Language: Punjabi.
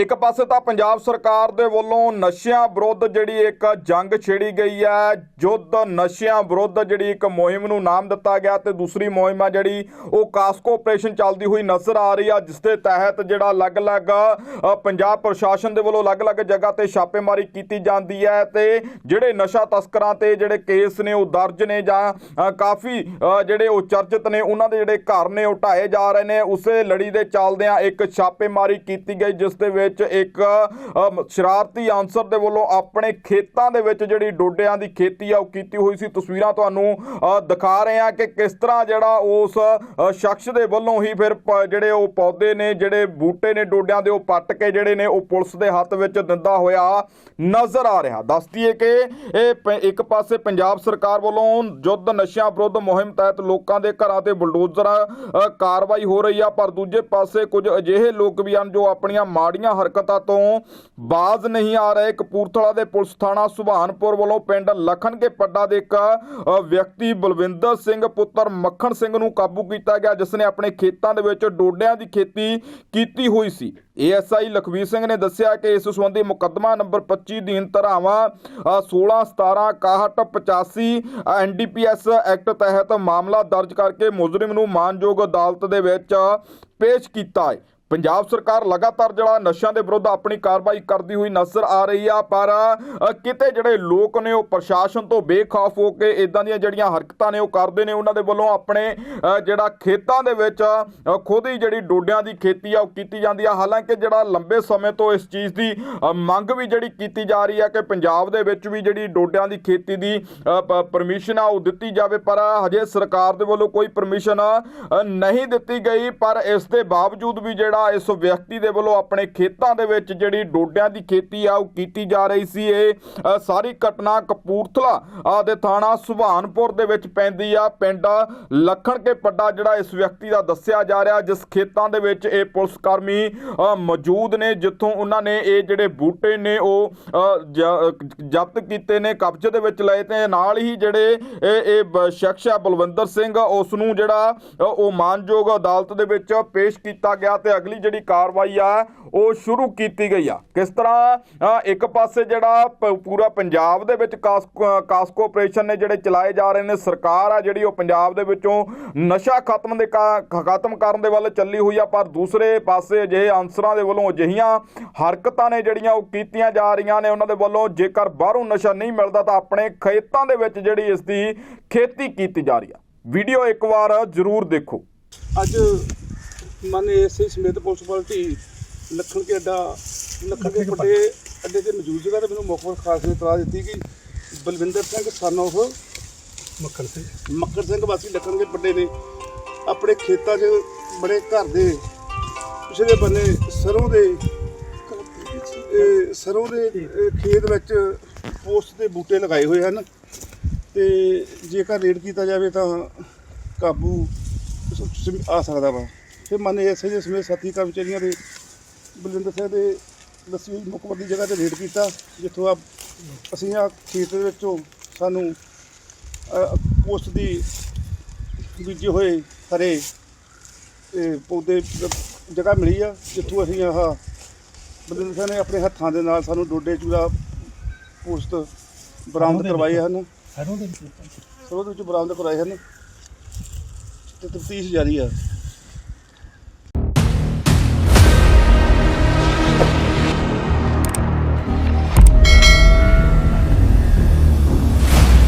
ਇੱਕ ਪਾਸੇ ਤਾਂ ਪੰਜਾਬ ਸਰਕਾਰ ਦੇ ਵੱਲੋਂ ਨਸ਼ਿਆਂ ਵਿਰੁੱਧ ਜਿਹੜੀ ਇੱਕ ਜੰਗ ਛੇੜੀ ਗਈ ਹੈ, ਜੁੱਧ ਨਸ਼ਿਆਂ ਵਿਰੁੱਧ ਜਿਹੜੀ ਇੱਕ ਮੁਹਿੰਮ ਨੂੰ ਨਾਮ ਦਿੱਤਾ ਗਿਆ ਤੇ ਦੂਸਰੀ ਮੁਹਿੰਮ ਆ ਜਿਹੜੀ ਉਹ ਕਾਸਕੋ ਆਪਰੇਸ਼ਨ ਚੱਲਦੀ ਹੋਈ ਨਜ਼ਰ ਆ ਰਹੀ ਆ, ਜਿਸ ਦੇ ਤਹਿਤ ਜਿਹੜਾ ਅਲੱਗ-ਅਲੱਗ ਪੰਜਾਬ ਪ੍ਰਸ਼ਾਸਨ ਦੇ ਵੱਲੋਂ ਅਲੱਗ-ਅਲੱਗ ਜਗ੍ਹਾ ਤੇ ਛਾਪੇਮਾਰੀ ਕੀਤੀ ਜਾਂਦੀ ਹੈ ਤੇ ਜਿਹੜੇ ਨਸ਼ਾ ਤਸਕਰਾਂ ਤੇ ਜਿਹੜੇ ਕੇਸ ਨੇ ਉਹ ਦਰਜ ਨੇ ਜਾਂ ਕਾਫੀ ਜਿਹੜੇ ਉਹ ਚਰਚਿਤ ਨੇ, ਉਹਨਾਂ ਦੇ ਜਿਹੜੇ ਘਰ ਨੇ ਉਹ ਢਾਏ ਜਾ ਰਹੇ ਨੇ। ਉਸੇ ਲੜੀ ਦੇ ਚੱਲਦਿਆਂ ਇੱਕ ਛਾਪੇਮਾਰੀ ਕੀਤੀ ਗਈ, ਜਿਸ ਦੇ ਵਿੱਚ ਇੱਕ ਸ਼ਰਾਰਤੀ ਅਨਸਰ ਦੇ ਵੱਲੋਂ ਆਪਣੇ ਖੇਤਾਂ ਦੇ ਵਿੱਚ ਜਿਹੜੀ ਡੋਡਿਆਂ ਦੀ ਖੇਤੀ ਆ, ਉਹ ਕੀਤੀ ਹੋਈ ਸੀ। ਤਸਵੀਰਾਂ ਤੁਹਾਨੂੰ ਦਿਖਾ ਰਹੇ ਹਾਂ ਕਿ ਕਿਸ ਤਰ੍ਹਾਂ ਜਿਹੜਾ ਉਸ ਸ਼ਖਸ ਦੇ ਵੱਲੋਂ ਹੀ ਫਿਰ ਜਿਹੜੇ ਉਹ ਪੌਦੇ ਨੇ, ਜਿਹੜੇ ਬੂਟੇ ਨੇ ਡੋਡਿਆਂ ਦੇ, ਉਹ ਪੱਟ ਕੇ ਜਿਹੜੇ ਨੇ, ਉਹ ਪੁਲਿਸ ਦੇ ਹੱਥ ਵਿੱਚ ਦਿੰਦਾ ਹੋਇਆ ਨਜ਼ਰ ਆ ਰਿਹਾ। ਦੱਸ ਦਈਏ ਕਿ ਇਹ ਇੱਕ ਪਾਸੇ ਪੰਜਾਬ ਸਰਕਾਰ ਵੱਲੋਂ ਜੁੱਧ ਨਸ਼ਿਆਂ ਵਿਰੁੱਧ ਮੁਹਿੰਮ ਤਹਿਤ ਲੋਕਾਂ ਦੇ ਘਰਾਂ ਤੇ ਬਲਡੋਜ਼ਰ ਕਾਰਵਾਈ ਹੋ ਰਹੀ ਆ, ਪਰ ਦੂਜੇ ਪਾਸੇ ਕੁਝ ਅਜਿਹੇ ਲੋਕ ਵੀ ਹਨ ਜੋ ਆਪਣੀਆਂ ਮਾੜੀਆਂ ਹਰਕਤਾਂ ਤੋਂ ਬਾਜ਼ ਨਹੀਂ ਆ ਰਹੇ। ਕਪੂਰਥਲਾ ਦੇ ਪੁਲਿਸ ਥਾਣਾ ਸੁਭਾਨਪੁਰ ਵੱਲੋਂ ਪਿੰਡ ਲਖਨ ਪੱਡਾ ਦੇ ਇੱਕ ਵਿਅਕਤੀ ਬਲਵਿੰਦਰ ਸਿੰਘ ਪੁੱਤਰ ਮੱਖਣ ਸਿੰਘ ਨੂੰ ਕਾਬੂ ਕੀਤਾ ਗਿਆ ਜਿਸ ਨੇ ਆਪਣੇ ਖੇਤਾਂ ਦੇ ਵਿੱਚ ਡੋਡਿਆਂ ਦੀ ਖੇਤੀ ਕੀਤੀ ਹੋਈ ਸੀ। ਏਐਸਆਈ ਲਖਵੀਰ ਸਿੰਘ ਨੇ ਦੱਸਿਆ ਕਿ ਇਸ ਸੰਬੰਧੀ ਮੁਕੱਦਮਾ ਨੰਬਰ 25 ਦੀਨ ਧਰਾਵਾਂ ਅ, 16 17 61 85 ਐਨਡੀਪੀਐਸ ਐਕਟ ਤਹਿਤ ਮਾਮਲਾ ਦਰਜ ਕਰਕੇ ਮੁਜਰਮ ਨੂੰ ਮਾਨਯੋਗ ਅਦਾਲਤ ਦੇ ਵਿੱਚ ਪੇਸ਼ ਕੀਤਾ ਹੈ। ਪੰਜਾਬ ਸਰਕਾਰ ਲਗਾਤਾਰ ਜਿਹੜਾ ਨਸ਼ਿਆਂ ਦੇ ਵਿਰੁੱਧ ਆਪਣੀ ਕਾਰਵਾਈ ਕਰਦੀ ਹੋਈ ਨਜ਼ਰ ਆ ਰਹੀ ਆ, ਪਰ ਕਿਤੇ ਜਿਹੜੇ ਲੋਕ ਨੇ ਉਹ ਪ੍ਰਸ਼ਾਸਨ ਤੋਂ ਬੇਖੌਫ ਹੋ ਕੇ ਇਦਾਂ ਦੀਆਂ ਜਿਹੜੀਆਂ ਹਰਕਤਾਂ ਨੇ ਉਹ ਕਰਦੇ ਨੇ, ਉਹਨਾਂ ਦੇ ਵੱਲੋਂ ਆਪਣੇ ਜਿਹੜਾ ਖੇਤਾਂ ਦੇ ਵਿੱਚ ਖੁਦ ਹੀ ਜਿਹੜੀ ਡੋਡਿਆਂ ਦੀ ਖੇਤੀ ਆ, ਉਹ ਕੀਤੀ ਜਾਂਦੀ ਆ। ਹਾਲਾਂਕਿ ਜਿਹੜਾ ਲੰਬੇ ਸਮੇਂ ਤੋਂ ਇਸ ਚੀਜ਼ ਦੀ ਮੰਗ ਵੀ ਜਿਹੜੀ ਕੀਤੀ ਜਾ ਰਹੀ ਆ ਕਿ ਪੰਜਾਬ ਦੇ ਵਿੱਚ ਵੀ ਜਿਹੜੀ ਡੋਡਿਆਂ ਦੀ ਖੇਤੀ ਦੀ ਪਰਮਿਸ਼ਨ ਆ, ਉਹ ਦਿੱਤੀ ਜਾਵੇ, ਪਰ ਹਜੇ ਸਰਕਾਰ ਦੇ ਵੱਲੋਂ ਕੋਈ ਪਰਮਿਸ਼ਨ ਨਹੀਂ ਦਿੱਤੀ ਗਈ। ਪਰ ਇਸ ਦੇ ਬਾਵਜੂਦ ਵੀ ਜਿਹੜਾ ਇਸ ਵਿਅਕਤੀ ਦੇ ਵੱਲੋਂ ਆਪਣੇ ਖੇਤਾਂ ਦੇ ਵਿੱਚ ਜਿਹੜੀ ਡੋਡਿਆਂ ਦੀ ਖੇਤੀ ਆ, ਉਹ ਕੀਤੀ ਜਾ ਰਹੀ ਸੀ। ਇਹ ਸਾਰੀ ਘਟਨਾ ਕਪੂਰਥਲਾ ਦੇ ਥਾਣਾ ਸੁਭਾਨਪੁਰ ਦੇ ਵਿੱਚ ਪੈਂਦੀ ਆ। ਪਿੰਡ ਲੱਖਣ ਕੇ ਪੱਡਾ ਜਿਹੜਾ ਇਸ ਵਿਅਕਤੀ ਦਾ ਦੱਸਿਆ ਜਾ ਰਿਹਾ, ਜਿਸ ਖੇਤਾਂ ਦੇ ਵਿੱਚ ਇਹ ਪੁਲਿਸ ਕਰਮੀ ਮੌਜੂਦ ਨੇ, ਜਿੱਥੋਂ ਉਹਨਾਂ ਨੇ ਇਹ ਜਿਹੜੇ ਬੂਟੇ ਨੇ, ਉਹ ਜ਼ਬਤ ਕੀਤੇ ਨੇ, ਕਬਜ਼ੇ ਦੇ ਵਿੱਚ ਲਏ ਤੇ ਨਾਲ ਹੀ ਜਿਹੜੇ ਇਹ ਇਹ ਸ਼ਖਸ ਆ, ਬਲਵਿੰਦਰ ਸਿੰਘ, ਉਸ ਨੂੰ ਜਿਹੜਾ ਉਹ ਮਾਨਯੋਗ ਅਦਾਲਤ ਦੇ ਵਿੱਚ ਪੇਸ਼ ਕੀਤਾ ਗਿਆ ਤੇ ਅਗਲੀ ਜਿਹੜੀ ਕਾਰਵਾਈ ਆ, ਉਹ ਸ਼ੁਰੂ ਕੀਤੀ ਗਈ ਆ। ਕਿਸ ਤਰ੍ਹਾਂ ਇੱਕ ਪਾਸੇ ਜਿਹੜਾ ਪੂਰਾ ਪੰਜਾਬ ਦੇ ਵਿੱਚ ਕਾਸਕੋ ਆਪਰੇਸ਼ਨ ਨੇ ਜਿਹੜੇ ਚਲਾਏ ਜਾ ਰਹੇ ਨੇ, ਸਰਕਾਰ ਆ ਜਿਹੜੀ ਉਹ ਪੰਜਾਬ ਦੇ ਵਿੱਚੋਂ ਨਸ਼ਾ ਖਤਮ ਦੇ ਖਤਮ ਕਰਨ ਦੇ ਵੱਲ ਚੱਲੀ ਹੋਈ ਆ, ਪਰ ਦੂਸਰੇ ਪਾਸੇ ਅਜਿਹੇ ਅਨਸਰਾਂ ਦੇ ਵੱਲੋਂ ਅਜਿਹੀਆਂ ਹਰਕਤਾਂ ਨੇ ਜਿਹੜੀਆਂ ਉਹ ਕੀਤੀਆਂ ਜਾ ਰਹੀਆਂ ਨੇ, ਉਹਨਾਂ ਦੇ ਵੱਲੋਂ ਜੇਕਰ ਬਾਹਰੋਂ ਨਸ਼ਾ ਨਹੀਂ ਮਿਲਦਾ, ਤਾਂ ਆਪਣੇ ਖੇਤਾਂ ਦੇ ਵਿੱਚ ਜਿਹੜੀ ਇਸ ਦੀ ਖੇਤੀ ਕੀਤੀ ਜਾ ਰਹੀ ਆ। ਵੀਡੀਓ ਇੱਕ ਵਾਰ ਜ਼ਰੂਰ ਦੇਖੋ। ਅੱਜ ਮਾਨੇ ਐਸਏ ਸਮੇਤ ਪੁਲਿਸ ਪਾਰਟੀ ਲੱਖਣ ਕੇ ਅੱਡਾ ਲੱਖਣ ਕੇ ਵੱਡੇ ਅੱਡੇ ਤੇ ਮੌਜੂਦ ਸੀਗਾ ਤੇ ਮੈਨੂੰ ਮੌਕੇ ਖਾਸ ਨੇ ਇਤਲਾਹ ਦਿੱਤੀ ਕਿ ਬਲਵਿੰਦਰ ਸਿੰਘ ਸਨ ਆਫ ਮੱਕੜ ਸਿੰਘ। ਮੱਕੜ ਸਿੰਘ ਵਾਸੀ ਲੱਖਣ ਕੇ ਵੱਡੇ ਨੇ। ਆਪਣੇ ਖੇਤਾਂ 'ਚ ਬੜੇ ਘਰ ਦੇ ਪਿਛਲੇ ਬੰਨੇ ਸਰੋਂ ਦੇ ਸਰੋਂ ਦੇ ਖੇਤ ਵਿੱਚ ਪੋਸਟ ਦੇ ਬੂਟੇ ਲਗਾਏ ਹੋਏ ਹਨ ਤੇ ਜੇਕਰ ਰੇਡ ਕੀਤਾ ਜਾਵੇ ਤਾਂ ਕਾਬੂ ਆ ਸਕਦਾ ਵਾ। ਫਿਰ ਮਨ ਐਸੇ ਦੇ ਸਮੇਤ ਸਾਥੀ ਕਰਮਚਾਰੀਆਂ ਦੇ ਬਲਵਿੰਦਰ ਸਿੰਘ ਦੇ ਹੋਈ ਮੁਕਮਲ ਦੀ ਜਗ੍ਹਾ ਤੇ ਰੇਡ ਕੀਤਾ ਜਿੱਥੋਂ ਆ ਅਸੀਂ ਆ ਖੇਤ ਦੇ ਵਿੱਚੋਂ ਸਾਨੂੰ ਪੋਸਟ ਦੀ ਬੀਜੇ ਹੋਏ ਹਰੇ ਪੌਦੇ ਜ- ਜਗ੍ਹਾ ਮਿਲੀ ਆ ਜਿੱਥੋਂ ਅਸੀਂ ਆਹ ਬਲਵਿੰਦਰ ਸਿੰਘ ਨੇ ਆਪਣੇ ਹੱਥਾਂ ਦੇ ਨਾਲ ਸਾਨੂੰ ਡੋਡੇ ਚੂੜਾ ਪੋਸਟ ਬਰਾਮਦ ਕਰਵਾਏ ਹਨ ਸਰੋਂ ਦੇ ਵਿੱਚ ਬਰਾਮਦ ਕਰਵਾਏ ਹਨ ਤੇ ਤਫਤੀਸ਼ ਜਾਰੀ ਆ।